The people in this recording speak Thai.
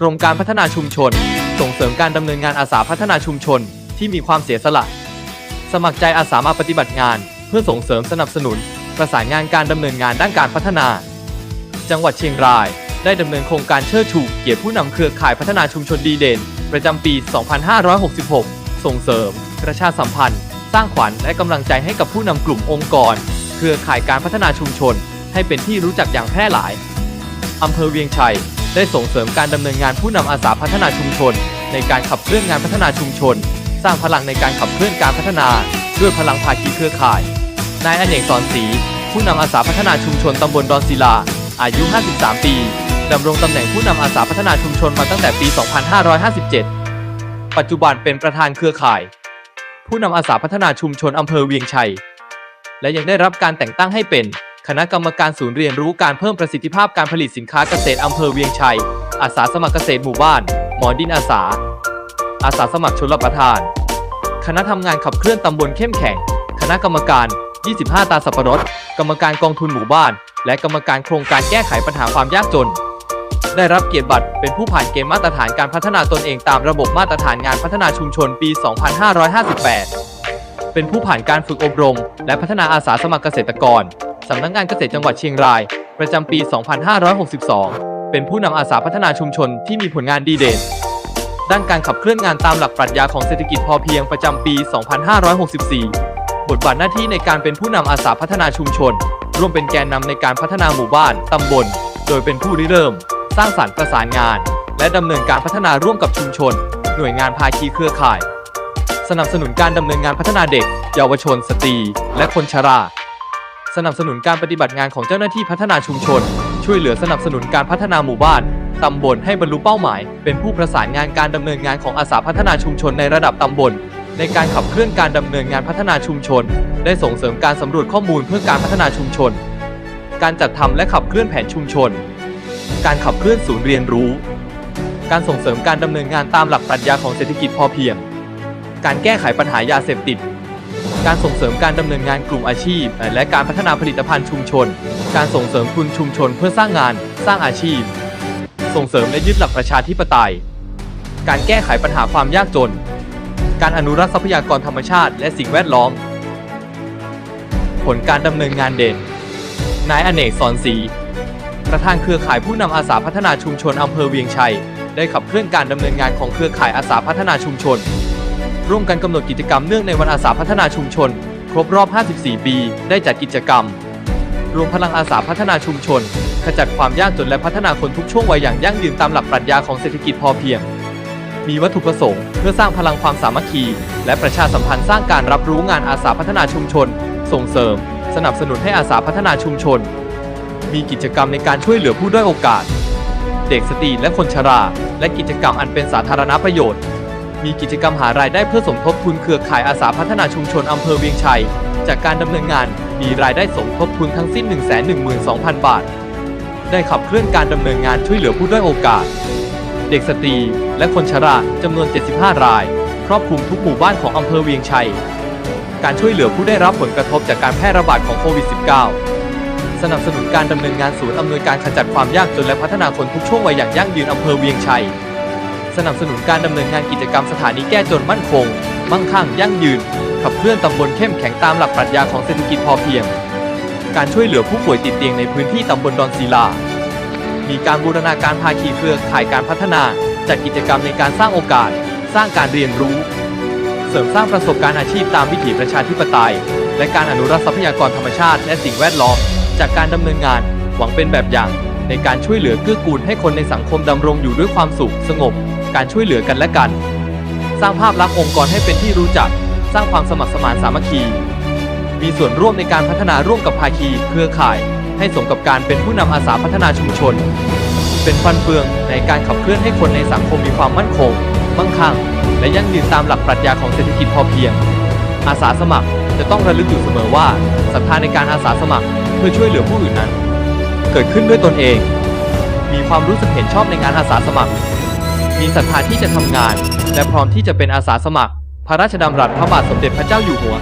กรมการพัฒนาชุมชน ส่งเสริมการดำเนินงานอาสาพัฒนาชุมชนที่มีความเสียสละ สมัครใจอาสามาปฏิบัติงาน เพื่อส่งเสริมสนับสนุน ประสานงานการดำเนินงานด้านการพัฒนา จังหวัดเชียงราย ได้ดำเนินโครงการเชิดชูเกียรติผู้นำเครือข่ายพัฒนาชุมชนดีเด่น ประจำปี 2566 ส่งเสริม ประชาสัมพันธ์ สร้างขวัญและกำลังใจให้กับผู้นำกลุ่มองค์กร เครือข่ายการพัฒนาชุมชน ให้เป็นที่รู้จักอย่างแพร่หลายอำเภอเวียงชัย ได้ส่งเสริมการดำเนินงานผู้นำอาสาพัฒนาชุมชน ในการขับเคลื่อนงานพัฒนาชุมชน สร้างพลังในการขับเคลื่อนการพัฒนา ด้วยพลังภาคีเครือข่าย นายอเนกสอนศรีผู้นำอาสาพัฒนาชุมชนตำบลดอนศิลา อายุ 53 ปีดำรงตำแหน่งผู้นำอาสาพัฒนาชุมชนมาตั้งแต่ปี 2557 ปัจจุบันเป็นประธานเครือข่าย ผู้นำอาสาพัฒนาชุมชนอำเภอเวียงชัย และยังได้รับการแต่งตั้งให้เป็น คณะกรรมการศูนย์เรียนรู้การเพิ่มประสิทธิภาพการผลิตสินค้าเกษตรอำเภอเวียงชัย อาสาสมัครเกษตรหมู่บ้าน หมอดินอาสา อาสาสมัครชลประทาน คณะทำงานขับเคลื่อนตำบลเข้มแข็ง คณะกรรมการ 25 ตาสับปะรด กรรมการกองทุนหมู่บ้าน และกรรมการโครงการแก้ไขปัญหาความยากจน ได้รับเกียรติบัตรเป็นผู้ผ่านเกณฑ์มาตรฐานการพัฒนาตนเองตามระบบมาตรฐานงานพัฒนาชุมชนปี 2558 เป็นผู้ผ่านการฝึกอบรม และพัฒนาอาสาสมัครเกษตรกร สำนักงานเกษตรจังหวัดเชียงราย ประจำปี 2562 เป็นผู้นำอาสาพัฒนาชุมชนที่มีผลงานดีเด่น ด้านการขับเคลื่อนงานตามหลักปรัชญาของเศรษฐกิจพอเพียงประจำปี 2564 บทบาทหน้าที่ในการเป็นผู้นำอาสาพัฒนาชุมชน ร่วมเป็นแกนนำในการพัฒนาหมู่บ้านตำบล โดยเป็นผู้ริเริ่ม สร้างสรรค์ประสานงาน และดำเนินการพัฒนาร่วมกับชุมชน หน่วยงานภาคีเครือข่าย สนับสนุนการดำเนินงานพัฒนาเด็ก เยาวชน สตรี และคนชรา สนับสนุนการปฏิบัติงานของเจ้าหน้าที่พัฒนาชุมชน ช่วยเหลือสนับสนุนการพัฒนาหมู่บ้านตำบลให้บรรลุเป้าหมาย เป็นผู้ประสานงานการดำเนินงานของอาสาพัฒนาชุมชนในระดับตำบล ในการขับเคลื่อนการดำเนินงานพัฒนาชุมชน ได้ส่งเสริมการสำรวจข้อมูลเพื่อการพัฒนาชุมชน การจัดทำและขับเคลื่อนแผนชุมชน การขับเคลื่อนศูนย์เรียนรู้ การส่งเสริมการดำเนินงานตามหลักปรัชญาของเศรษฐกิจพอเพียง การแก้ไขปัญหายาเสพติด การส่งเสริมการดำเนินงานกลุ่มอาชีพ และการพัฒนาผลิตภัณฑ์ชุมชน การส่งเสริมทุนชุมชนเพื่อสร้างงาน สร้างอาชีพ ส่งเสริมและยึดหลักประชาธิปไตย การแก้ไขปัญหาความยากจน การอนุรักษ์ทรัพยากรธรรมชาติ และสิ่งแวดล้อม ผลการดำเนินงานเด่น นายอเนกสอนศรีประธานเครือข่ายผู้นำอาสาพัฒนาชุมชนอำเภอเวียงชัย ได้ขับเคลื่อนการดำเนินงานของเครือข่ายอาสาพัฒนาชุมชน ร่วมกันกำหนดกิจกรรมเนื่องในวันอาสาพัฒนาชุมชน ครบรอบ 54 ปี ได้จัดกิจกรรม รวมพลังอาสาพัฒนาชุมชน ขจัดความยากจนและพัฒนาคนทุกช่วงวัยอย่างยั่งยืนตามหลักปรัชญาของเศรษฐกิจพอเพียง มีวัตถุประสงค์เพื่อสร้างพลังความสามัคคี และประชาสัมพันธ์สร้างการรับรู้งานอาสาพัฒนาชุมชน ส่งเสริม สนับสนุนให้อาสาพัฒนาชุมชน มีกิจกรรมในการช่วยเหลือผู้ด้อยโอกาส เด็กสตรีและคนชรา และกิจกรรมอันเป็นสาธารณประโยชน์ มีกิจกรรมหารายได้เพื่อสมทบทุนเครือข่ายอาสาพัฒนาชุมชนอำเภอเวียงชัย จากการดำเนินงานมีรายได้สมทบทุนทั้งสิ้น 112,000 บาท ได้ขับเคลื่อนการดำเนินงานช่วยเหลือผู้ด้อยโอกาส เด็กสตรี และคนชราจำนวน 75 ราย ครอบคลุมทุกหมู่บ้านของอำเภอเวียงชัย การช่วยเหลือผู้ได้รับผลกระทบจากการแพร่ระบาดของโควิด -19 สนับสนุนการดำเนินงานศูนย์อำนวยการขจัดความยากจนและพัฒนาคนทุกช่วงวัยอย่างยั่งยืนอำเภอเวียงชัย สนับสนุนการดำเนินงานกิจกรรมสถานีแก้จนมั่นคง มั่งคั่งยั่งยืน ขับเคลื่อนตำบลเข้มแข็งตามหลักปรัชญาของเศรษฐกิจพอเพียง การช่วยเหลือผู้ป่วยติดเตียงในพื้นที่ตำบลดอนศิลา มีการบูรณาการภาคีเครือข่ายการพัฒนา จัดกิจกรรมในการสร้างโอกาส สร้างการเรียนรู้ เสริมสร้างประสบการณ์อาชีพตามวิถีประชาธิปไตย และการอนุรักษ์ทรัพยากรธรรมชาติ และสิ่งแวดล้อม จากการดำเนินงานหวังเป็นแบบอย่างในการช่วยเหลือเกื้อกูลให้คนในสังคมดำรงอยู่ด้วยความสุขสงบ การช่วยเหลือกันและกัน สร้างภาพลักษณ์องค์กรให้เป็นที่รู้จัก สร้างความสมัครสมานสามัคคี มีส่วนร่วมในการพัฒนาร่วมกับภาคีเครือข่าย ให้สมกับการเป็นผู้นำอาสาพัฒนาชุมชน เป็นฟันเฟืองในการขับเคลื่อนให้คนในสังคมมีความมั่นคงมั่งคั่ง และยั่งยืนตามหลักปรัชญาของเศรษฐกิจพอเพียง อาสาสมัครจะต้องระลึกอยู่เสมอว่าศรัทธาในการอาสาสมัครเพื่อช่วยเหลือผู้อื่นนั้น เกิดขึ้นด้วยตนเอง มีความรู้สึกเห็นชอบในงานอาสาสมัคร มีศรัทธาที่จะทำงาน และพร้อมที่จะเป็นอาสาสมัคร พระราชดำรัสพระบาทสมเด็จพระเจ้าอยู่หัว